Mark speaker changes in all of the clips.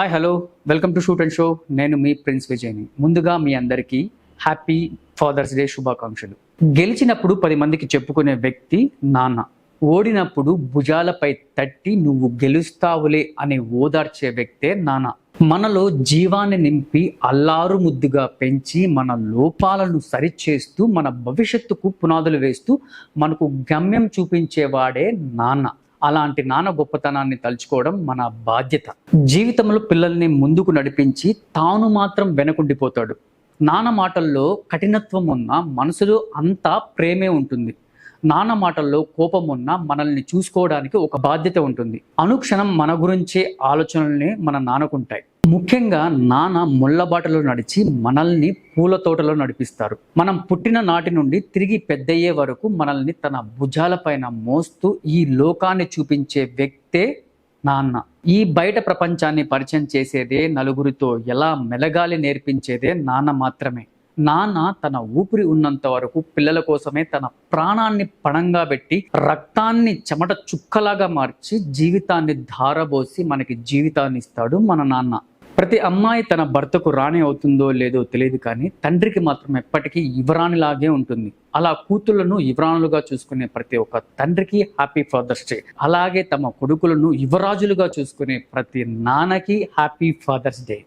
Speaker 1: Hi hello welcome to shoot and show నేను మీ prince విజయ్ని ముందుగా మీ అందరికీ హ్యాపీ ఫాదర్స్ డే శుభాకాంక్షలు. గెలిచినప్పుడు పది మందికి చెప్పుకునే వ్యక్తి నాన్న. ఓడినప్పుడు భుజాలపై తట్టి నువ్వు గెలుస్తావులే అని ఓదార్చే వ్యక్తే నాన్న. మనలో జీవాన్ని నింపి అల్లారు ముద్దుగా పెంచి మన లోపాలను సరిచేస్తూ మన భవిష్యత్తుకు పునాదులు వేస్తూ మనకు గమ్యం చూపించేవాడే నాన్న. అలాంటి నాన్న గొప్పతనాన్ని తలుచుకోవడం మన బాధ్యత. జీవితంలో పిల్లల్ని ముందుకు నడిపించి తాను మాత్రం వెనకుండిపోతాడు. నాన్న మాటల్లో కఠినత్వం ఉన్న మనసులో అంతా ప్రేమే ఉంటుంది. నాన్న మాటల్లో కోపం ఉన్న మనల్ని చూసుకోవడానికి ఒక బాధ్యత ఉంటుంది. అనుక్షణం మన గురించే ఆలోచనల్ని మన నాన్నకుంటాయి. ముఖ్యంగా నాన్న ముళ్ళబాటలో నడిచి మనల్ని పూల తోటలో నడిపిస్తారు. మనం పుట్టిన నాటి నుండి తిరిగి పెద్దయ్యే వరకు మనల్ని తన భుజాలపైన మోస్తూ ఈ లోకాన్ని చూపించే వ్యక్తే నాన్న. ఈ బయట ప్రపంచాన్ని పరిచయం చేసేదే నలుగురితో ఎలా మెలగాలి నేర్పించేదే నాన్న మాత్రమే. నాన్న తన ఊపిరి ఉన్నంత వరకు పిల్లల కోసమే తన ప్రాణాన్ని పణంగా పెట్టి రక్తాన్ని చెమట చుక్కలాగా మార్చి జీవితాన్ని ధారబోసి మనకి జీవితాన్ని ఇస్తాడు మన నాన్న. ప్రతి అమ్మాయి తన భర్తకు రాణి అవుతుందో లేదో తెలియదు కానీ తండ్రికి మాత్రం ఎప్పటికీ యువరాణిలాగే ఉంటుంది. అలా కూతుళ్ళను యువరాణులుగా చూసుకునే ప్రతి ఒక్క తండ్రికి హ్యాపీ ఫాదర్స్ డే. అలాగే తమ కొడుకులను యువరాజులుగా చూసుకునే ప్రతి నాన్నకి హ్యాపీ ఫాదర్స్ డే.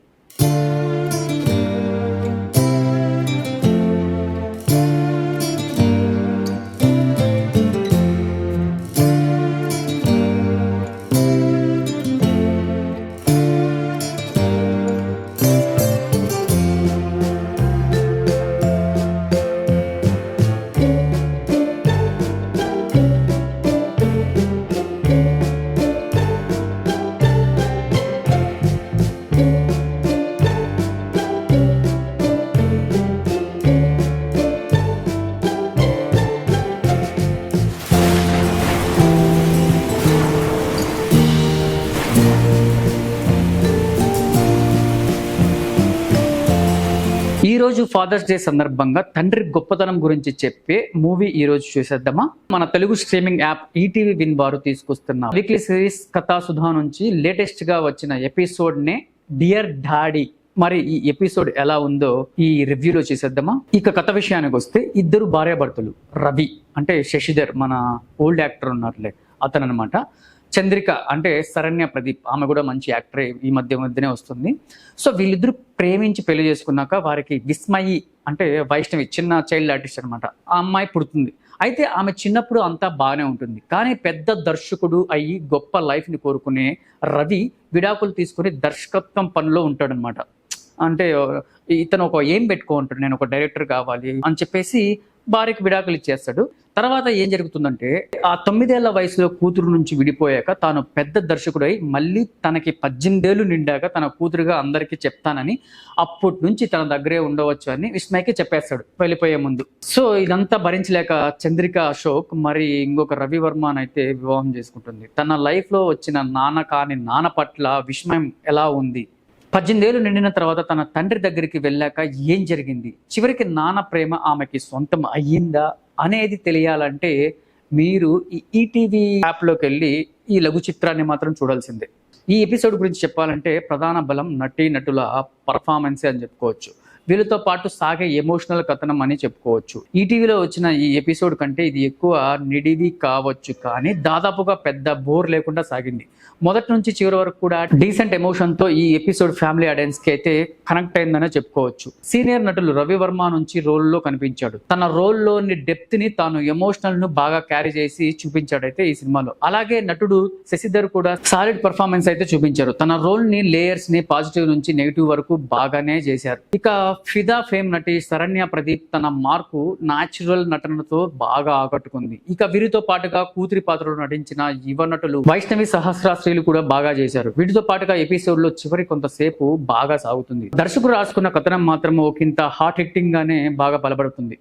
Speaker 1: ఈ రోజు ఫాదర్స్ డే సందర్భంగా తండ్రి గొప్పతనం గురించి చెప్పే మూవీ ఈరోజు చూసేద్దామా? మన Telugu streaming app ETV win వారు తీసుకొస్తున్న వీక్లీ సిరీస్ కథాసుధా నుంచి లేటెస్ట్గా వచ్చిన ఎపిసోడ్ నే డియర్ డాడీ మరి ఈ ఎపిసోడ్ ఎలా ఉందో ఈ రివ్యూలో చేసేద్దామా? ఇక కథ విషయానికి వస్తే ఇద్దరు భార్యాభర్తలు రవి అంటే శశిధర్ మన ఓల్డ్ యాక్టర్ ఉన్నారులే అతను అనమాట చంద్రిక అంటే శరణ్య ప్రదీప్. ఆమె కూడా మంచి యాక్టర్ ఈ మధ్య మధ్యనే వస్తుంది. సో వీళ్ళిద్దరూ ప్రేమించి పెళ్ళి చేసుకున్నాక వారికి విస్మయి అంటే వైష్ణవి చిన్న చైల్డ్ ఆర్టిస్ట్ అనమాట ఆ అమ్మాయి పుడుతుంది. అయితే ఆమె చిన్నప్పుడు అంతా బాగానే ఉంటుంది. కానీ పెద్ద దర్శకుడు అయ్యి గొప్ప లైఫ్ని కోరుకునే రవి విడాకులు తీసుకుని దర్శకత్వం పనిలో ఉంటాడనమాట అంటే ఇతను ఒక ఏం పెట్టుకో ఉంటాడు నేను ఒక డైరెక్టర్ కావాలి అని చెప్పేసి భార్యకి విడాకులు ఇచ్చేస్తాడు. తర్వాత ఏం జరుగుతుందంటే ఆ తొమ్మిదేళ్ళ వయసులో కూతురు నుంచి విడిపోయాక తాను పెద్ద దర్శకుడై మళ్ళీ తనకి పద్దెనిమిదేళ్ళు నిండాక తన కూతురుగా అందరికీ చెప్తానని అప్పటి నుంచి తన దగ్గరే ఉండవచ్చు అని విస్మయ్కి చెప్పేస్తాడు వెళ్ళిపోయే ముందు. సో ఇదంతా భరించలేక చంద్రిక అశోక్ మరి ఇంకొక రవి అయితే వివాహం చేసుకుంటుంది. తన లైఫ్లో వచ్చిన నాన్న కాని నాన్న పట్ల విస్మయం ఎలా ఉంది? పద్దెనిమిదేళ్ళు నిండిన తర్వాత తన తండ్రి దగ్గరికి వెళ్ళాక ఏం జరిగింది? చివరికి నాన్న ప్రేమ ఆమెకి సొంతం అయ్యిందా అనేది తెలియాలంటే మీరు ఈ ఈటీవీ యాప్లోకి వెళ్ళి ఈ లఘు చిత్రాన్ని మాత్రం చూడాల్సిందే. ఈ ఎపిసోడ్ గురించి చెప్పాలంటే ప్రధాన బలం నటీ నటుల పర్ఫార్మెన్సే అని చెప్పుకోవచ్చు. వీళ్ళతో పాటు సాగే ఎమోషనల్ కథనం అని చెప్పుకోవచ్చు. ఈటీవీలో వచ్చిన ఈ ఎపిసోడ్ కంటే ఇది ఎక్కువ నిడివి కావచ్చు కానీ దాదాపుగా పెద్ద బోర్ లేకుండా సాగింది. మొదటి నుంచి చివరి వరకు కూడా డీసెంట్ ఎమోషన్తో ఈ ఎపిసోడ్ ఫ్యామిలీ ఆడియన్స్కి అయితే కనెక్ట్ అయిందనే చెప్పుకోవచ్చు. సీనియర్ నటులు రవి వర్మ నుంచి రోల్లో కనిపించాడు. తన రోల్లోని డెప్త్ని తాను ఎమోషనల్ను బాగా క్యారీ చేసి చూపించాడు అయితే ఈ సినిమాలో. అలాగే నటుడు శశిధర్ కూడా సాలిడ్ పర్ఫార్మెన్స్ అయితే చూపించారు. తన రోల్ని లేయర్స్ని పాజిటివ్ నుంచి నెగిటివ్ వరకు బాగానే చేశారు. ఇక ఫిదా ఫేమ్ నటి శరణ్య ప్రదీప్ తన మార్కు న్యాచురల్ నటనతో బాగా ఆకట్టుకుంది. ఇక వీరితో పాటుగా కూతురి పాత్రలో నటించిన యువ నటులు వైష్ణవి సహస్రాస్త్రీలు కూడా బాగా చేశారు. వీటితో పాటుగా ఎపిసోడ్లో చివరి కొంతసేపు బాగా సాగుతుంది. దర్శకుడు రాసుకున్న కథనం మాత్రం ఒకంత హార్ట్ హిట్టింగ్ గానే బాగా బలపడుతుంది.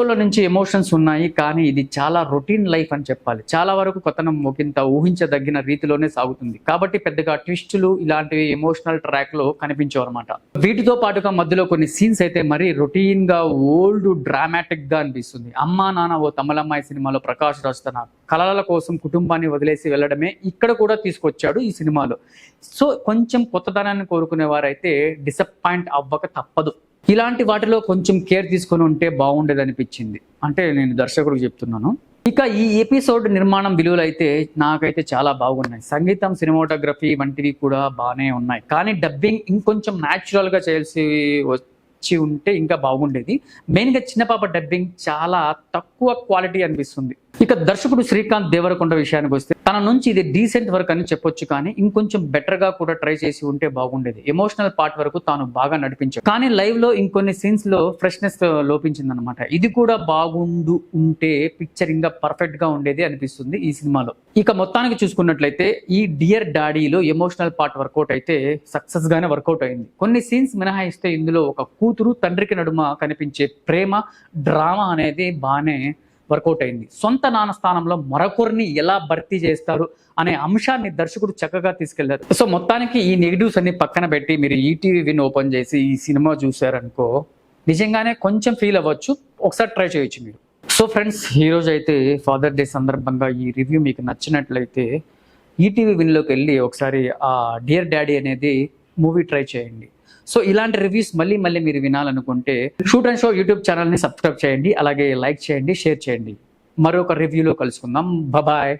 Speaker 1: ఎపిసోడ్ల నుంచి ఎమోషన్స్ ఉన్నాయి కానీ ఇది చాలా రొటీన్ లైఫ్ అని చెప్పాలి. చాలా వరకు కొత్తనం ఒకంత ఊహించదగిన రీతిలోనే సాగుతుంది. కాబట్టి పెద్దగా ట్విస్టులు ఇలాంటివి ఎమోషనల్ ట్రాక్లో కనిపించవు అనమాట వీటితో పాటుగా మధ్యలో కొన్ని సీన్స్ అయితే మరీ రొటీన్గా ఓల్డ్ డ్రామాటిక్గా అనిపిస్తుంది. అమ్మా నాన్న ఓ తమలమ్మాయి సినిమాలో ప్రకాష్ రాజ్ తన కళల కోసం కుటుంబాన్ని వదిలేసి వెళ్ళడమే ఇక్కడ కూడా తీసుకొచ్చాడు ఈ సినిమాలో. సో కొంచెం కొత్తదనాన్ని కోరుకునే వారైతే డిసప్పాయింట్ అవ్వక తప్పదు. ఇలాంటి వాటిలో కొంచెం కేర్ తీసుకొని ఉంటే బాగుండేది అనిపించింది. అంటే నేను దర్శకుడికి చెప్తున్నాను. ఇక ఈ ఎపిసోడ్ నిర్మాణం విలువలు అయితే నాకైతే చాలా బాగున్నాయి. సంగీతం సినిమాటోగ్రఫీ వంటివి కూడా బాగానే ఉన్నాయి. కానీ డబ్బింగ్ ఇంకొంచెం న్యాచురల్గా చేయాల్సి వచ్చి ఉంటే ఇంకా బాగుండేది. మెయిన్గా చిన్నపాప చిన్న పాప డబ్బింగ్ చాలా తక్కువ క్వాలిటీ అనిపిస్తుంది. ఇక దర్శకుడు శ్రీకాంత్ దేవరకొండ విషయానికి వస్తే తన నుంచి ఇది డీసెంట్ వర్క్ అని చెప్పొచ్చు కానీ ఇంకొంచెం బెటర్గా కూడా ట్రై చేసి ఉంటే బాగుండేది. ఎమోషనల్ పార్ట్ వరకు తాను బాగా నడిపించాడు. కానీ లైవ్లో ఇంకొన్ని సీన్స్లో ఫ్రెష్నెస్ లోపించింది అనమాట ఇది కూడా బాగుండు ఉంటే పిక్చర్ ఇంకా పర్ఫెక్ట్గా ఉండేది అనిపిస్తుంది ఈ సినిమాలో. ఇక మొత్తానికి చూసుకున్నట్లయితే ఈ డియర్ డాడీలో ఎమోషనల్ పార్ట్ వర్కౌట్ అయితే సక్సెస్ గానే వర్కౌట్ అయింది. కొన్ని సీన్స్ మినహాయిస్తే ఇందులో ఒక కూతురు తండ్రికి నడుమ కనిపించే ప్రేమ డ్రామా అనేది బాగానే వర్కౌట్ అయింది. సొంత నాన్న స్థానంలో మరొకరిని ఎలా భర్తీ చేస్తారు అనే అంశాన్ని దర్శకుడు చక్కగా తీసుకెళ్ళారు. సో మొత్తానికి ఈ నెగిటివ్స్ అన్ని పక్కన పెట్టి మీరు ఈటీవీ విన్ ఓపెన్ చేసి ఈ సినిమా చూసారనుకో నిజంగానే కొంచెం ఫీల్ అవ్వచ్చు. ఒకసారి ట్రై చేయొచ్చు మీరు. సో ఫ్రెండ్స్ ఈరోజు అయితే ఫాదర్ డే సందర్భంగా ఈ రివ్యూ మీకు నచ్చినట్లయితే ఈటీవీ విన్లోకి వెళ్ళి ఒకసారి ఆ డియర్ డాడీ అనేది మూవీ ట్రై చేయండి. సో ఇలాంటి రివ్యూస్ మళ్ళీ మళ్ళీ మీరు వినాలనుకుంటే షూట్ అండ్ షో యూట్యూబ్ ఛానల్ని సబ్స్క్రైబ్ చేయండి అలాగే లైక్ చేయండి షేర్ చేయండి. మరొక రివ్యూలో కలుసుకుందాం. బాయ్